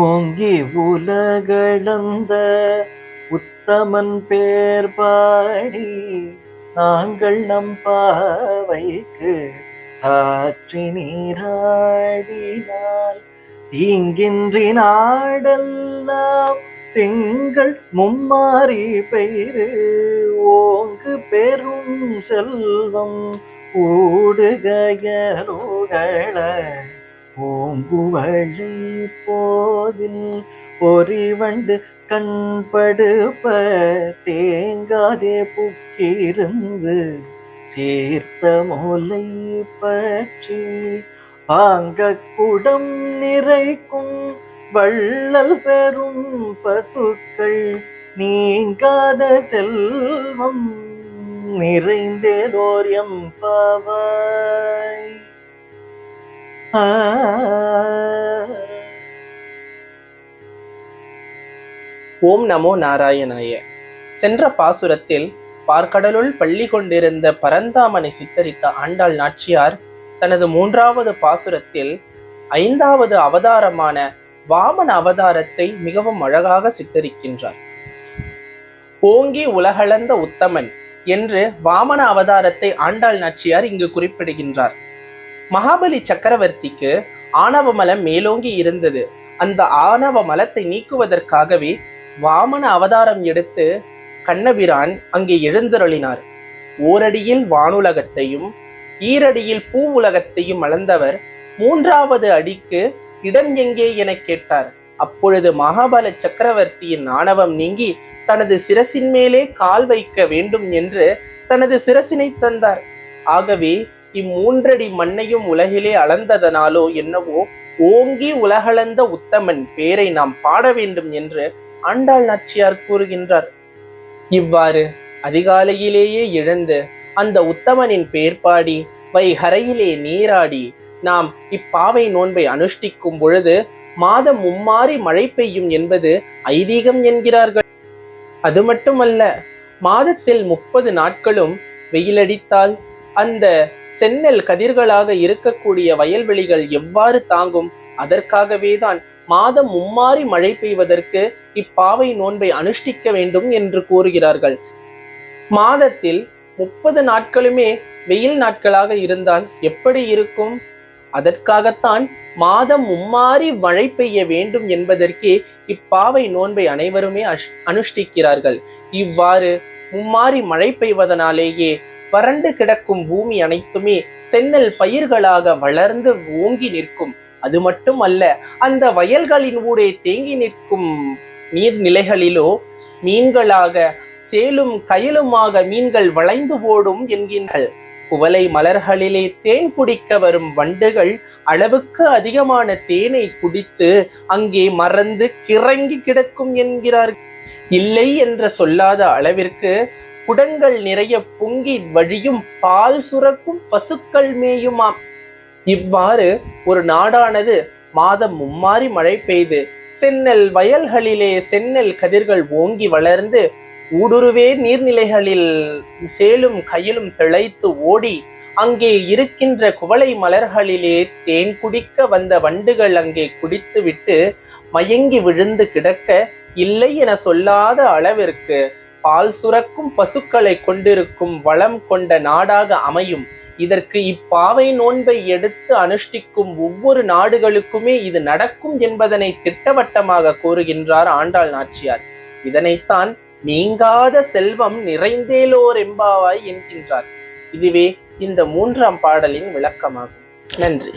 பொங்கி உலகளந்த உத்தமன் பேர் பாடி நாங்கள் நம் பாவைக்கு சாற்றி நீராடினால் தீங்கின்றி நாடெல்லாம் திங்கள் மும்மாறி பெய்து ஓங்கு பெரும் செல்வம் ஊடுகையருகள ஓங்குவழி போதில் பொறிவண்டு கண்படுப்ப தேங்காதே புக்கிருந்து சேர்த்த மூலை பற்றி பாங்க குடம் நிறைக்கும் வள்ளல் பெறும் பசுக்கள் நீங்காத செல்வம் நிறைந்தேலோர் எம்பாவாய் ஆ ஓம் நமோ நாராயணாய. சென்ற பாசுரத்தில் பார்க்கடலுள் பள்ளி கொண்டிருந்த பரந்தாமனை சித்தரித்த ஆண்டாள் நாச்சியார் தனது மூன்றாவது பாசுரத்தில் ஐந்தாவது அவதாரமான வாமன அவதாரத்தை மிகவும் அழகாக சித்தரிக்கின்றார். ஓங்கி உலகளந்த உத்தமன் என்று வாமன அவதாரத்தை ஆண்டாள் நாச்சியார் இங்கு குறிப்பிடுகின்றார். மகாபலி சக்கரவர்த்திக்கு ஆணவ மலம் மேலோங்கி இருந்தது. அந்த ஆணவ மலத்தை நீக்குவதற்காகவே வாமன அவதாரம் எடுத்து கண்ணபிரான் அங்கே எழுந்தருளினார். ஓரடியில் வானுலகத்தையும் ஈரடியில் பூ உலகத்தையும் அளந்தவர் மூன்றாவது அடிக்கு இடம் எங்கே என கேட்டார். அப்பொழுது மகாபல சக்கரவர்த்தியின் ஆணவம் நீங்கி தனது சிரசின் மேலே கால் வைக்க வேண்டும் என்று தனது சிரசினை தந்தார். ஆகவே இம்மூன்றடி மண்ணையும் உலகிலே அளந்ததனாலோ என்னவோ ஓங்கி உலகளந்த உத்தமன் பேரை நாம் பாட வேண்டும் என்று ஆண்டாள் நாச்சியார் கூறுகின்றார். இவ்வாறு அதிகாலையிலேயே எழுந்து அந்த உத்தமனின் பேர் பாடி வைகரையிலே நீராடி நாம் இப்பாவை நோன்பை அனுஷ்டிக்கும் பொழுது மாதம் மும்மாறி மழை பெய்யும் என்பது ஐதீகம் என்கிறார்கள். அது மட்டுமல்ல மாதத்தில் முப்பது நாட்களும் வெயிலடித்தால் அந்த செந்நெல் கதிர்களாக இருக்கக்கூடிய வயல்வெளிகள் எவ்வாறு தாங்கும்? அதற்காகவே தான் மாதம் மும்மாறி மழை பெய்வதற்கு இப்பாவை நோன்பை அனுஷ்டிக்க வேண்டும் என்று கூறுகிறார்கள். மாதத்தில் முப்பது நாட்களுமே வெயில் நாட்களாக இருந்தால் எப்படி இருக்கும்? அதற்காகத்தான் மாதம் மும்மாறி மழை பெய்ய வேண்டும் என்பதற்கே இப்பாவை நோன்பை அனைவருமே அஷ்- அனுஷ்டிக்கிறார்கள். இவ்வாறு மும்மாறி மழை பெய்வதனாலேயே வறண்டு கிடக்கும் பூமி அனைத்துமே செந்நெல் பயிர்களாக வளர்ந்து ஓங்கி நிற்கும். அது மட்டும் அல்ல அந்த வயல்களின் ஊடே தேங்கி நிற்கும் நீர்நிலைகளிலோ மீன்களாக சேலும் கயலுமாக மீன்கள் வளைந்து போடும் என்கின்றள் குவலை மலர்களிலே தேன் குடிக்க வரும் வண்டுகள் அளவுக்கு அதிகமான தேனை குடித்து அங்கே மறந்து கிறங்கி கிடக்கும் என்கிறார் இல்லை என்று சொல்லாத அளவிற்கு குடங்கள் நிறைய பொங்கி வழியும் பால் சுரக்கும் பசுக்கள் மேயுமாம். இவ்வாறு ஒரு நாடானது மாதம் மும்மாறி மழை பெய்து செந்நெல் வயல்களிலே செந்நெல் கதிர்கள் ஓங்கி வளர்ந்து ஊடுருவே நீர்நிலைகளில் சேலும் கயிலும் திளைத்து ஓடி அங்கே இருக்கின்ற குவளை மலர்களிலே தேன் குடிக்க வந்த வண்டுகள் அங்கே குடித்துவிட்டு மயங்கி விழுந்து கிடக்க இல்லை என சொல்லாத அளவிற்கு பால் சுரக்கும் பசுக்களை கொண்டிருக்கும் வளம் கொண்ட நாடாக அமையும். இதற்கு இப்பாவை நோன்பை எடுத்து அனுஷ்டிக்கும் ஒவ்வொரு நாடுகளுக்குமே இது நடக்கும் என்பதனை திட்டவட்டமாக கூறுகின்றார் ஆண்டாள் நாச்சியார். இதனைத்தான் நீங்காத செல்வம் நிறைந்தேலோர் எம்பாவாய் என்கின்றார். இதுவே இந்த மூன்றாம் பாடலின் விளக்கமாகும். நன்றி.